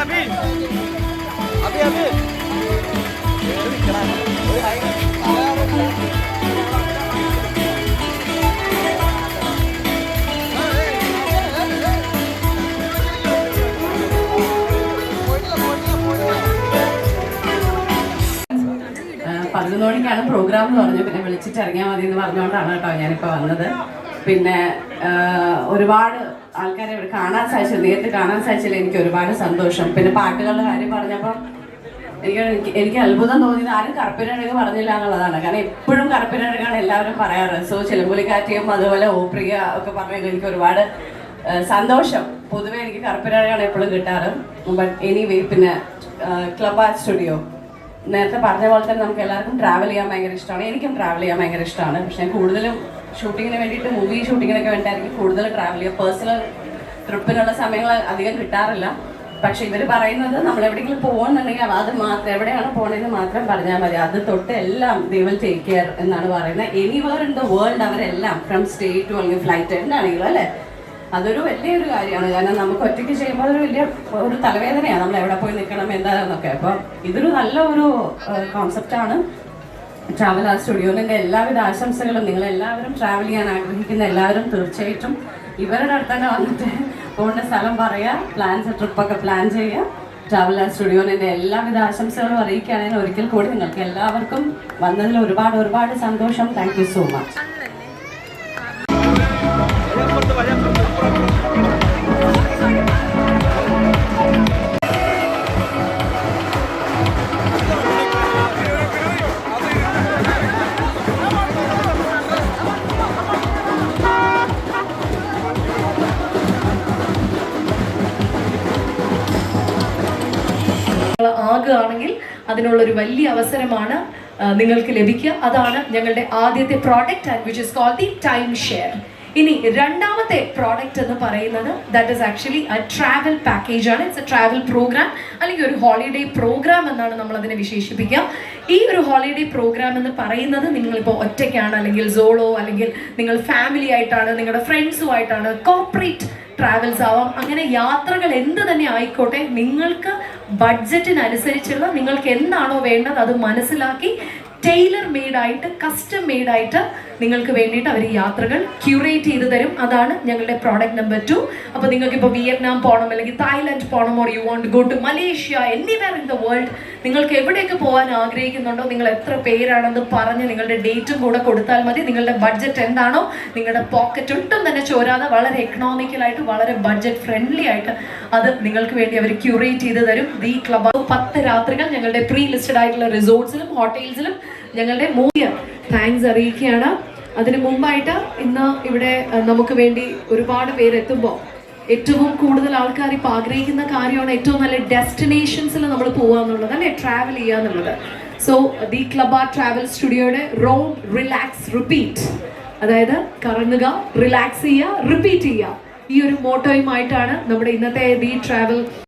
അഭി അഭി അഭി പതിനൊന്ന് മണിക്കാണ് പ്രോഗ്രാം എന്ന് പറഞ്ഞു പിന്നെ വിളിച്ചിട്ട് ഇറങ്ങിയാൽ മതി എന്ന് പറഞ്ഞുകൊണ്ടാണ് കേട്ടോ ഞാനിപ്പോൾ വന്നത്. പിന്നെ ഒരുപാട് ആൾക്കാരെ ഇവിടെ കാണാൻ സാധിച്ചത് നേരിട്ട് കാണാൻ സാധിച്ചതിൽ എനിക്ക് ഒരുപാട് സന്തോഷം. പിന്നെ പാട്ടുകളുടെ കാര്യം പറഞ്ഞപ്പോൾ എനിക്ക് എനിക്ക് അത്ഭുതം തോന്നിയത് ആരും കറുപ്പിനഴക് പറഞ്ഞില്ല എന്നുള്ളതാണ്. കാരണം എപ്പോഴും കറുപ്പിനഴകാണ് എല്ലാവരും പറയാറ്. സോ ചിലമ്പുലിക്കാറ്റിയും അതുപോലെ ഓപ്രിയ ഒക്കെ പറഞ്ഞെങ്കിൽ എനിക്ക് ഒരുപാട് സന്തോഷം. പൊതുവേ എനിക്ക് കറുപ്പിനഴകാണ് എപ്പോഴും കിട്ടാറ്. ബട്ട് എനിവേ പിന്നെ ക്ലബ് ആർട്ട് സ്റ്റുഡിയോ. നേരത്തെ പറഞ്ഞ പോലെ തന്നെ നമുക്ക് എല്ലാവർക്കും ട്രാവൽ ചെയ്യാൻ ഭയങ്കര ഇഷ്ടമാണ്. എനിക്കും ട്രാവൽ ചെയ്യാൻ ഭയങ്കര ഇഷ്ടമാണ്. പക്ഷെ കൂടുതലും ഷൂട്ടിങ്ങിന് വേണ്ടിയിട്ട് മൂവി ഷൂട്ടിങ്ങിനൊക്കെ വേണ്ടിയിട്ടായിരിക്കും കൂടുതൽ ട്രാവൽ ചെയ്യുക. പേഴ്സണൽ ട്രിപ്പിനുള്ള സമയങ്ങൾ അധികം കിട്ടാറില്ല. പക്ഷെ ഇവർ പറയുന്നത് നമ്മൾ എവിടെയെങ്കിലും പോകുന്നുണ്ടെങ്കിൽ അത് മാത്രം എവിടെയാണ് പോകണമെന്ന് മാത്രം പറഞ്ഞാൽ മതി. അത് തൊട്ട് എല്ലാം ദേ ടേക്ക് കെയർ എന്നാണ് പറയുന്നത്. എനിവർ ഇൻ ദ വേൾഡ് അവരെല്ലാം ഫ്രം സ്റ്റേറ്റ് അല്ലെങ്കിൽ ഫ്ലൈറ്റ് എന്താണെങ്കിലും അല്ലേ? അതൊരു വലിയൊരു കാര്യമാണ്. കാരണം നമുക്ക് ഒറ്റയ്ക്ക് ചെയ്യുമ്പോൾ അതൊരു വലിയ ഒരു തലവേദനയാണ്. നമ്മൾ എവിടെ പോയി നിൽക്കണം എന്താണെന്നൊക്കെ അപ്പോൾ ഇതൊരു നല്ല ഒരു കോൺസെപ്റ്റാണ് ട്രാവൽ ആ സ്റ്റുഡിയോന്റെ എല്ലാവിധ ആശംസകളും നിങ്ങൾ എല്ലാവരും ട്രാവൽ ചെയ്യാൻ ആഗ്രഹിക്കുന്ന എല്ലാവരും തീർച്ചയായിട്ടും ഇവരുടെ അടുത്ത് തന്നെ വന്നിട്ട് പോകേണ്ട സ്ഥലം പറയുക പ്ലാൻസ് ട്രിപ്പൊക്കെ പ്ലാൻ ചെയ്യുക ട്രാവൽ ആ സ്റ്റുഡിയോന്റെ എല്ലാവിധ ആശംസകളും അറിയിക്കുകയാണെങ്കിൽ ഒരിക്കൽ കൂടി നിങ്ങൾക്ക് എല്ലാവർക്കും വന്നതിൽ ഒരുപാട് ഒരുപാട് സന്തോഷം. താങ്ക് സോ മച്ച് ആകുകയാണെങ്കിൽ അതിനുള്ളൊരു വലിയ അവസരമാണ് നിങ്ങൾക്ക് ലഭിക്കുക. അതാണ് ഞങ്ങളുടെ ആദ്യത്തെ product and which is call the time share ഇനി രണ്ടാമത്തെ പ്രോഡക്റ്റ് എന്ന് പറയുന്നത് that is actually a travel package ആണ്. ഇറ്റ്സ് എ ട്രാവൽ പ്രോഗ്രാം അല്ലെങ്കിൽ ഒരു ഹോളിഡേ പ്രോഗ്രാം എന്നാണ് നമ്മൾ അതിനെ വിശേഷിപ്പിക്കുക. ഈ ഒരു ഹോളിഡേ പ്രോഗ്രാം എന്ന് പറയുന്നത് നിങ്ങളിപ്പോൾ ഒറ്റയ്ക്കാണ് അല്ലെങ്കിൽ സോളോ അല്ലെങ്കിൽ നിങ്ങൾ ഫാമിലി ആയിട്ടാണ് നിങ്ങളുടെ ഫ്രണ്ട്സുമായിട്ടാണ് കോർപ്പറേറ്റ് ട്രാവൽസ് ആവാം. അങ്ങനെ യാത്രകൾ എന്ത് തന്നെ ആയിക്കോട്ടെ നിങ്ങൾക്ക് ബഡ്ജറ്റിനനുസരിച്ചുള്ള നിങ്ങൾക്ക് എന്താണോ വേണ്ടത് അത് മനസ്സിലാക്കി ടൈലർ മെയ്ഡായിട്ട് കസ്റ്റം മെയ്ഡ് ആയിട്ട് നിങ്ങൾക്ക് വേണ്ടിയിട്ട് അവർ യാത്രകൾ ക്യൂറേറ്റ് ചെയ്ത് തരും. അതാണ് ഞങ്ങളുടെ പ്രോഡക്റ്റ് നമ്പർ ടു അപ്പോൾ നിങ്ങൾക്ക് ഇപ്പോൾ വിയറ്റ്നാം പോകണം അല്ലെങ്കിൽ തായ്ലൻഡ് പോകണം or you want go to Malaysia anywhere in the world നിങ്ങൾക്ക് എവിടെയൊക്കെ പോകാൻ ആഗ്രഹിക്കുന്നുണ്ടോ നിങ്ങൾ എത്ര പേരാണെന്ന് പറഞ്ഞ് നിങ്ങളുടെ ഡേറ്റും കൂടെ കൊടുത്താൽ മതി. നിങ്ങളുടെ ബഡ്ജറ്റ് എന്താണോ നിങ്ങളുടെ പോക്കറ്റ് ഒട്ടും തന്നെ ചോരാതെ വളരെ എക്കണോമിക്കലായിട്ട് വളരെ ബഡ്ജറ്റ് ഫ്രണ്ട്ലി ആയിട്ട് അത് നിങ്ങൾക്ക് വേണ്ടി അവർ ക്യൂറേറ്റ് ചെയ്ത് തരും. ദി ക്ലബ് പത്ത് രാത്രികൾ ഞങ്ങളുടെ പ്രീ ലിസ്റ്റഡ് ആയിട്ടുള്ള റിസോർട്ട്സിലും ഹോട്ടൽസിലും ഞങ്ങളുടെ മൂന്ന് താങ്ക്സ് അറിയിക്കുകയാണ്. അതിനു മുമ്പായിട്ട് ഇന്ന് ഇവിടെ നമുക്ക് വേണ്ടി ഒരുപാട് പേര് എത്തുമ്പോൾ ഏറ്റവും കൂടുതൽ ആൾക്കാർ ഇപ്പോൾ ആഗ്രഹിക്കുന്ന കാര്യമാണ് ഏറ്റവും നല്ല ഡെസ്റ്റിനേഷൻസിൽ നമ്മൾ പോകുക എന്നുള്ളത് അല്ലെ? ട്രാവൽ ചെയ്യുക എന്നുള്ളത് സോ ദി ക്ലബ് ആ ട്രാവൽ സ്റ്റുഡിയോയുടെ റോം റിലാക്സ് റിപ്പീറ്റ്. അതായത് കറങ്ങുക റിലാക്സ് ചെയ്യുക റിപ്പീറ്റ് ചെയ്യുക. ഈ ഒരു മോട്ടോയുമായിട്ടാണ് നമ്മുടെ ഇന്നത്തെ ദി ട്രാവൽ